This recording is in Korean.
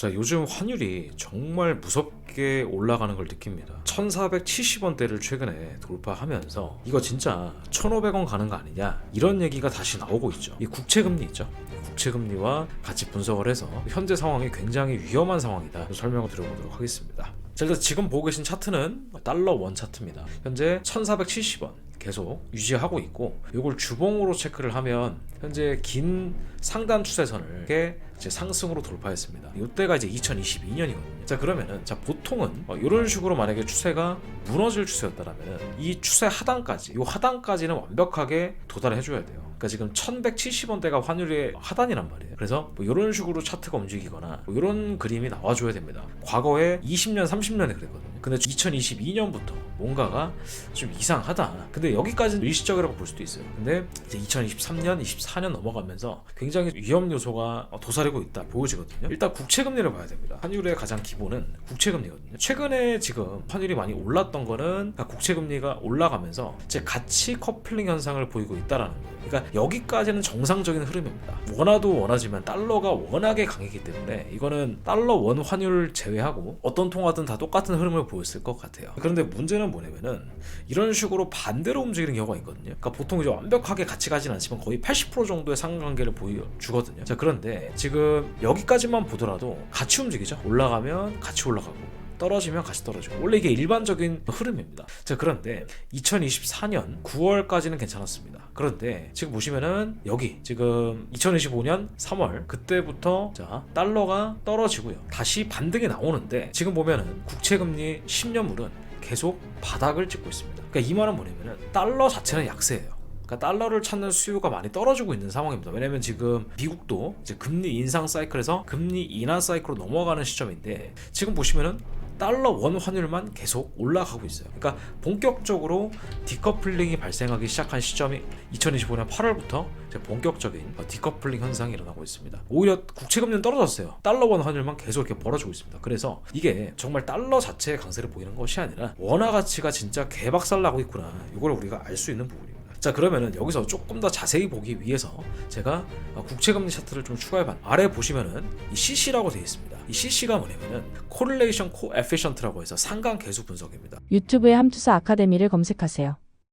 자 요즘 환율이 정말 무섭게 올라가는 걸 느낍니다. 1470원대를 최근에 돌파하면서 이거 진짜 1500원 가는 거 아니냐? 이런 얘기가 다시 나오고 있죠. 이 국채금리 있죠? 국채금리와 같이 분석을 해서 현재 상황이 굉장히 위험한 상황이다. 설명을 드려보도록 하겠습니다 자 일단 지금 보고 계신 차트는 달러 원 차트입니다 현재 1470원 계속 유지하고 있고 이걸 주봉으로 체크를 하면 현재 긴 상단 추세선을 이제 상승으로 돌파했습니다. 이때가 이제 2022년이거든요. 자 그러면은 자 보통은 이런 식으로 만약에 추세가 무너질 추세였다라면 이 추세 하단까지 이 하단까지는 완벽하게 도달해 줘야 돼요. 그러니까 지금 1170원대가 환율의 하단이란 말이에요. 그래서 뭐 이런 식으로 차트가 움직이거나 뭐 이런 그림이 나와줘야 됩니다. 과거에 20년, 30년에 그랬거든요. 근데 2022년부터 뭔가가 좀 이상하다. 근데 여기까지는 일시적이라고 볼 수도 있어요. 근데 이제 2023년, 24년 넘어가면서 굉장히 위험 요소가 도사리고 있다 보여지거든요. 일단 국채 금리를 봐야 됩니다. 환율의 가장 기본은 국채 금리거든요. 최근에 지금 환율이 많이 올랐던 거는 그러니까 국채 금리가 올라가면서 이제 가치 커플링 현상을 보이고 있다라는 거예요. 그러니까 여기까지는 정상적인 흐름입니다. 원화도 원화지만 달러가 워낙에 강했기 때문에 이거는 달러 원 환율 제외하고 어떤 통화든 다 똑같은 흐름을 보였을 것 같아요. 그런데 문제는 뭐냐면은 이런 식으로 반대로 움직이는 경우가 있거든요. 그러니까 보통 이제 완벽하게 같이 가진 않지만 거의 80% 정도의 상관관계를 보여주거든요. 자 그런데 지금 여기까지만 보더라도 같이 움직이죠. 올라가면 같이 올라가고 떨어지면 같이 떨어지고 원래 이게 일반적인 흐름입니다. 자 그런데 2024년 9월까지는 괜찮았습니다. 그런데 지금 보시면은 여기 지금 2025년 3월 그때부터 자 달러가 떨어지고요. 다시 반등이 나오는데 지금 보면은 국채금리 10년물은 계속 바닥을 찍고 있습니다. 그러니까 이 말은 뭐냐면은 달러 자체는 약세예요. 그러니까 달러를 찾는 수요가 많이 떨어지고 있는 상황입니다. 왜냐면 지금 미국도 이제 금리 인상 사이클에서 금리 인하 사이클로 넘어가는 시점인데 지금 보시면은 달러 원 환율만 계속 올라가고 있어요. 그러니까 본격적으로 디커플링이 발생하기 시작한 시점이 2025년 8월부터 본격적인 디커플링 현상이 일어나고 있습니다. 오히려 국채금리는 떨어졌어요. 달러 원 환율만 계속 이렇게 벌어지고 있습니다. 그래서 이게 정말 달러 자체의 강세를 보이는 것이 아니라 원화 가치가 진짜 개박살 나고 있구나. 이걸 우리가 알 수 있는 부분입니다. 자 그러면은 여기서 조금 더 자세히 보기 위해서 제가 국채금리 차트를 좀 추가해봤 아래 보시면은 이 CC라고 되어 있습니다. 이 CC가 뭐냐면은 Correlation Coefficient라고 해서 상관 계수 분석입니다. 유튜브에 함투사 아카데미를 검색하세요.